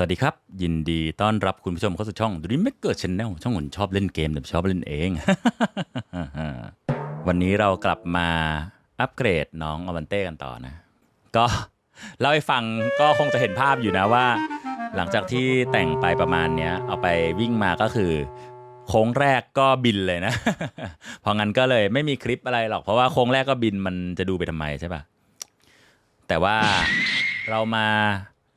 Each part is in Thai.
สวัสดีครับ ยินดีต้อนรับคุณผู้ชมเข้าสู่ช่อง Dream Maker Channel ช่องหุ่นชอบเล่นเกมแต่ชอบเล่นเอง วันนี้เรากลับมาอัปเกรดน้องอวันเต้กันต่อนะ ก็เล่าให้ฟังก็คงจะเห็นภาพอยู่นะว่า หลังจากที่แต่งไปประมาณเนี้ย เอาไปวิ่งมาก็คือ โค้งแรกก็บินเลยนะ เพราะงั้นก็เลยไม่มีคลิปอะไรหรอก เพราะว่าโค้งแรกก็บินมันจะดูไปทำไมใช่ปะแต่ว่าเรามา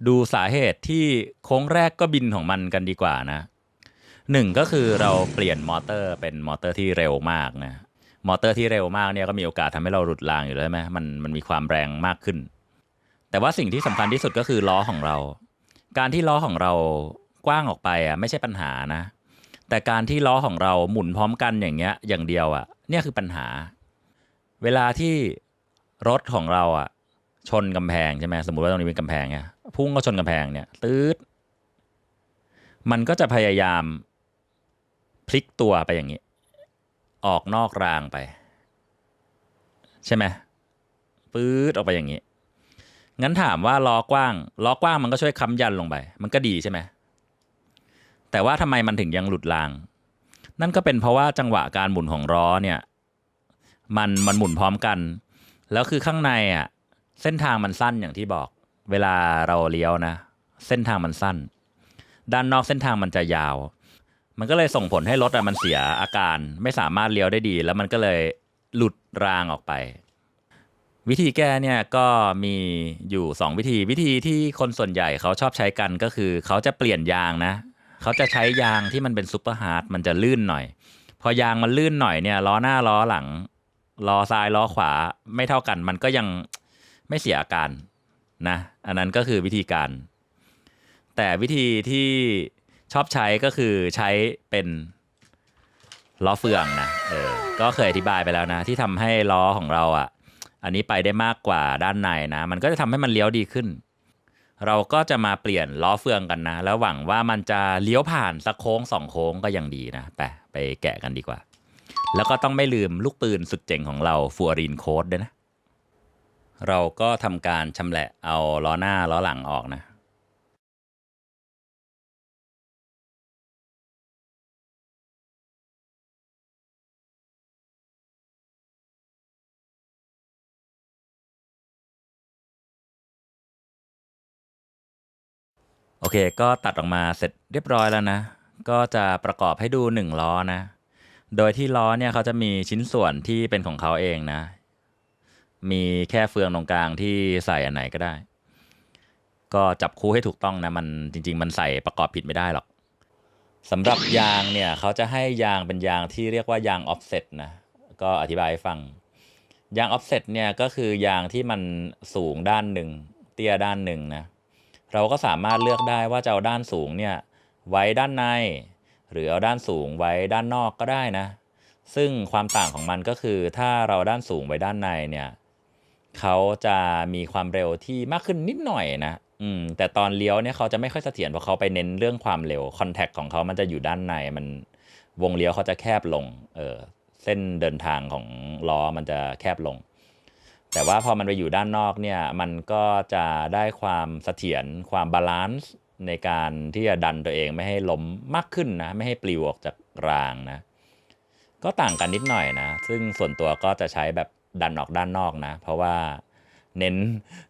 ดูสาเหตุที่โค้งแรกก็บินของมันกันดีกว่านะหนึ่งก็คือเราเปลี่ยนมอเตอร์เป็นมอเตอร์ที่เร็วมากนะมอเตอร์ที่เร็วมากเนี่ยก็มีโอกาสทำให้เราหลุดรางอยู่แล้วใช่ไหมมันมันมีความแรงมากขึ้น แต่ว่าสิ่งที่สำคัญที่สุดก็คือล้อของเรา การที่ล้อของเรากว้างออกไปอะไม่ใช่ปัญหานะ แต่การที่ล้อของเราหมุนพร้อมกันอย่างเงี้ยอย่างเดียวอะเนี่ยคือปัญหา เวลาที่รถของเราอะชนกำแพงใช่ไหมสมมติว่าตรงนี้เป็นกำแพงเนี่ย พุ่งก็ชนกำแพงเนี่ยตืดมันก็จะพยายามพลิกตัวไปอย่างนี้ ออกนอกรางไป ใช่ไหมปื๊ดออกไปอย่างนี้ งั้นถามว่าล้อกว้างล้อกว้างมันก็ช่วยค้ำยันลงไป มันก็ดีใช่ไหมแต่ว่าทำไมมันถึงยังหลุดราง นั่นก็เป็นเพราะว่าจังหวะการหมุนของล้อเนี่ย มันมันหมุนพร้อมกัน แล้วคือข้างในอะ เส้นทางมันสั้นอย่างที่บอก เวลาเราเลี้ยวนะ เส้นทางมันสั้น ด้านนอกเส้นทางมันจะยาว มันก็เลยส่งผลให้รถอะมันเสียอาการ ไม่สามารถเลี้ยวได้ดี แล้วมันก็เลยหลุดรางออกไป วิธีแก้เนี่ยก็มีอยู่ 2 วิธี วิธีที่คนส่วนใหญ่เขาชอบใช้กันก็คือ เขาจะเปลี่ยนยางนะ เขาจะใช้ยางที่มันเป็นซูเปอร์ฮาร์ดมันจะลื่นหน่อย พอยางมันลื่นหน่อยเนี่ยล้อหน้าล้อหลังล้อซ้ายล้อขวาไม่เท่ากัน มันก็ยังไม่เสียอาการ นะอันนั้นก็คือวิธีการ แต่วิธีที่ชอบใช้ก็คือใช้เป็นล้อเฟืองนะเออก็เคยอธิบายไปแล้วนะ ที่ทำให้ล้อของเราอะ อันนี้ไปได้มากกว่าด้านในนะ มันก็จะทำให้มันเลี้ยวดีขึ้น เราก็จะมาเปลี่ยนล้อเฟืองกันนะ แล้วหวังว่ามันจะเลี้ยวผ่านสักโค้งสองโค้งก็ยังดีนะไปไปแกะกันดีกว่า แล้วก็ต้องไม่ลืมลูกปืนสุดเจ๋งของเราฟัวรินโค้ดด้วยนะ เราก็ทำการชำแหละเอาล้อหน้าล้อหลังออกนะโอเค ก็ตัดออกมาเสร็จเรียบร้อยแล้วนะ ก็จะประกอบให้ดูหนึ่งล้อนะ โดยที่ล้อเนี่ยเขาจะมีชิ้นส่วนที่เป็นของเขาเองนะ มีแค่เฟืองตรงกลางที่ใส่อันไหนก็ได้ ก็จับคู่ให้ถูกต้องนะมันจริง ๆ มันใส่ประกอบผิดไม่ได้หรอกสำหรับยางเนี่ยเขาจะให้ยางเป็นยางที่เรียกว่ายางออฟเซตนะก็อธิบายให้ฟัง ยางออฟเซตเนี่ยก็คือยางที่มันสูงด้านหนึ่งเตี้ยด้านหนึ่งนะเราก็สามารถเลือกได้ว่าจะเอาด้านสูงเนี่ยไว้ด้านใน หรือเอาด้านสูงไว้ด้านนอกก็ได้นะ ซึ่งความต่างของมันก็คือถ้าเราด้านสูงไว้ด้านในเนี่ย เขาจะมีความเร็วที่มากขึ้นนิดหน่อยนะอืมแต่ตอนเลี้ยวเนี่ยเขาจะไม่ค่อยเสถียรเพราะเขาไปเน้นเรื่องความเร็วคอนแทคของเขามันจะอยู่ด้านในมันวงเลี้ยวเขาจะแคบลงเออเส้นเดินทางของล้อมันจะแคบลง แต่ว่าพอมันไปอยู่ด้านนอกเนี่ยมันก็จะได้ความเสถียรความบาลานซ์ในการที่จะดันตัวเองไม่ให้ล้มมากขึ้นนะ ไม่ให้ปลิวออกจากรางนะ ก็ต่างกันนิดหน่อยนะ ซึ่งส่วนตัวก็จะใช้แบบ ดันออกด้านนอกนะ เพราะว่าเน้น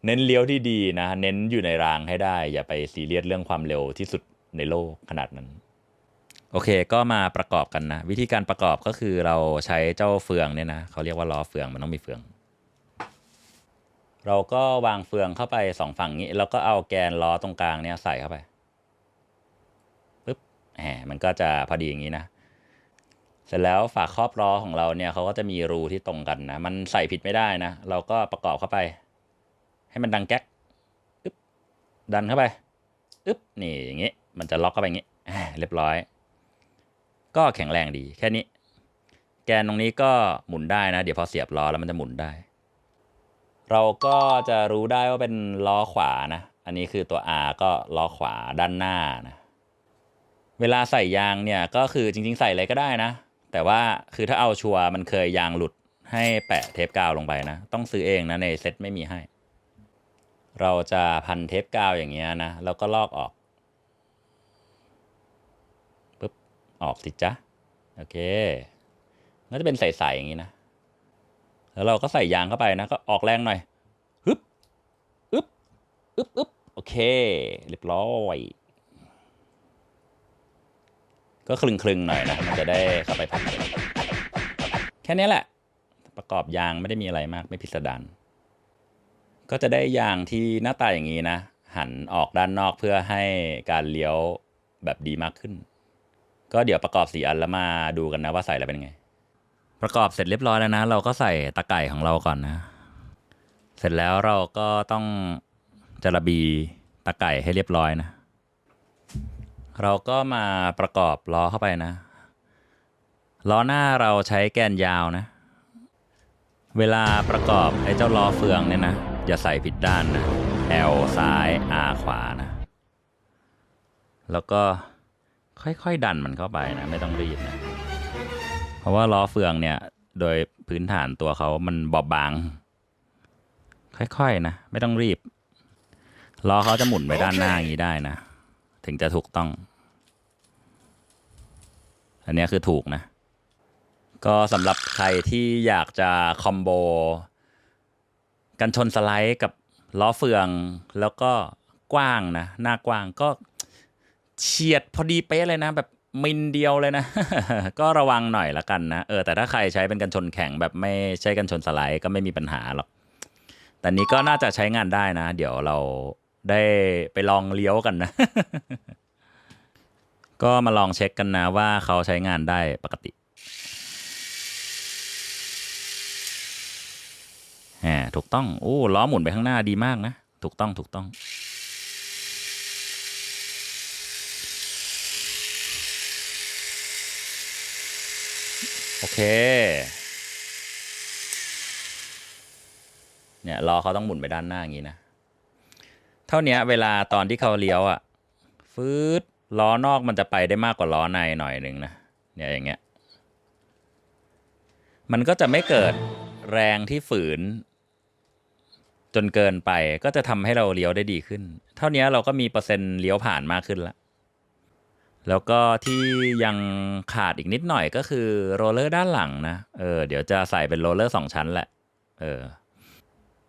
เน้นเลี้ยวที่ดีนะ เน้นอยู่ในรางให้ได้ อย่าไปซีเรียสเรื่องความเร็วที่สุดในโลกขนาดนั้น โอเค ก็มาประกอบกันนะ วิธีการประกอบก็คือเราใช้เจ้าเฟืองเนี่ยนะเขาเรียกว่าล้อเฟืองมันต้องมีเฟือง เราก็วางเฟืองเข้าไปสองฝั่งนี้ แล้วก็เอาแกนล้อตรงกลางเนี่ยใส่เข้าไปปึ๊บแหมมันก็จะพอดีอย่างนี้นะ สร็จแล้วฝาครอบล้อของเราเนี่ยเขาก็จะมีรูที่ตรงกันนะ มันใส่ผิดไม่ได้นะ เราก็ประกอบเข้าไป ให้มันดังแก๊กอึ๊บดันเข้าไปอึ๊บนี่อย่างงี้ มันจะล็อกเข้าไปอย่างงี้เรียบร้อย ก็แข็งแรงดี แค่นี้ แกนตรงนี้ก็หมุนได้นะ เดี๋ยวพอเสียบล้อแล้วมันจะหมุนได้ เราก็จะรู้ได้ว่าเป็นล้อขวานะ อันนี้คือตัว R ก็ล้อขวาด้านหน้านะ เวลาใส่ยางเนี่ยก็คือจริง ๆ ใส่อะไรก็ได้นะ แต่ว่าคือถ้าเอาชัวร์มันเคยยางหลุดให้แปะเทปกาวลงไปนะ ต้องซื้อเองนะในเซ็ตไม่มีให้ เราจะพันเทปกาวอย่างเงี้ยนะ แล้วก็ลอกออกปึ๊บออกสิจ๊ะ โอเคก็จะเป็นใสๆอย่างนี้นะ แล้วเราก็ใส่ยางเข้าไปนะ ก็ออกแรงหน่อยฮึบอึบอึบอึบโอเค เรียบร้อย ก็คลึงคลึงๆหน่อยนะมันจะได้เข้าไปพักแค่นี้แหละ ประกอบยางไม่ได้มีอะไรมากไม่พิสดารก็จะได้ยางที่หน้าตาอย่างนี้นะ หันออกด้านนอกเพื่อให้การเลี้ยวแบบดีมากขึ้น ก็เดี๋ยวประกอบสีอันแล้วมาดูกันนะว่าใส่แล้วเป็นไง ประกอบเสร็จเรียบร้อยแล้วนะ เราก็ใส่ตะไก่ของเราก่อนนะ เสร็จแล้วเราก็ต้องจระบีตะไก่ให้เรียบร้อยนะ เราก็มาประกอบล้อเข้าไปนะ ล้อหน้าเราใช้แกนยาวนะ เวลาประกอบไอ้เจ้าล้อเฟืองเนี่ยนะ อย่าใส่ผิดด้านนะ L ซ้าย R ขวานะ แล้วก็ค่อยๆดันมันเข้าไปนะ ไม่ต้องรีบนะ เพราะว่าล้อเฟืองเนี่ย โดยพื้นฐานตัวเขามันบอบบาง ค่อยๆนะ ไม่ต้องรีบล้อเขาจะหมุนไปด้านหน้าอย่างนี้ได้นะ ถึงจะถูกต้อง อันนี้คือถูกนะ ก็สำหรับใครที่อยากจะคอมโบ กันชนสไลด์กับล้อเฟืองแล้วก็กว้างนะ หน้ากว้างก็เฉียดพอดีเป๊ะเลยนะ แบบมิลเดียวเลยนะ ก็ระวังหน่อยละกันนะ เออแต่ถ้าใครใช้เป็นกันชนแข็งแบบไม่ใช่กันชนสไลด์ก็ไม่มีปัญหาหรอกแต่นี้ก็น่าจะใช้งานได้นะ เดี๋ยวเรา ได้ไปลองเลี้ยวกันนะ ก็มาลองเช็คกันนะว่าเขาใช้งานได้ปกติแหมถูกต้อง โอ้ล้อหมุนไปข้างหน้าดีมากนะ ถูกต้องถูกต้อง โอเค เนี่ยล้อเขาต้องหมุนไปด้านหน้าอย่างนี้นะ เท่านี้เวลาตอนที่เขาเลี้ยวอะ่ะฟืดล้อนอกมันจะไปได้มากกว่าล้อในหน่อยหนึ่งนะเนี่ยอย่างเงี้ยมันก็จะไม่เกิดแรงที่ฝืน จนเกินไปก็จะทำให้เราเลี้ยวได้ดีขึ้น เท่านี้เราก็มีเปอร์เซ็นต์เลี้ยวผ่านมากขึ้นละแล้วก็ที่ยังขาดอีกนิดหน่อยก็คือโรลเลอร์ด้านหลังนะเออเดี๋ยวจะใส่เป็นโรลเลอร์สองชั้นแหละ เออ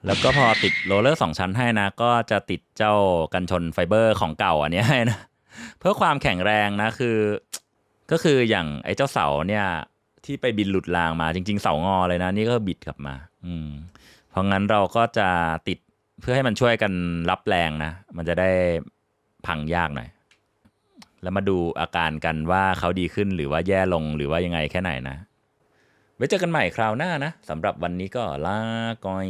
แล้วก็พอติดโรลเลอร์สองชั้นให้นะ ก็จะติดเจ้ากันชนไฟเบอร์ของเก่าอันนี้ให้นะ เพื่อความแข็งแรงนะคือ ก็คืออย่างไอ้เจ้าเสาเนี่ยที่ไปบินหลุดรางมาจริง ๆ เสางอเลยนะ นี่ก็บิดกลับมา อืม เพราะงั้นเราก็จะติดเพื่อให้มันช่วยกันรับแรงนะ มันจะได้พังยากหน่อย แล้วมาดูอาการกันว่าเขาดีขึ้นหรือว่าแย่ลงหรือว่ายังไงแค่ไหนนะ ไว้เจอกันใหม่คราวหน้านะสำหรับวันนี้ก็ลาก่อย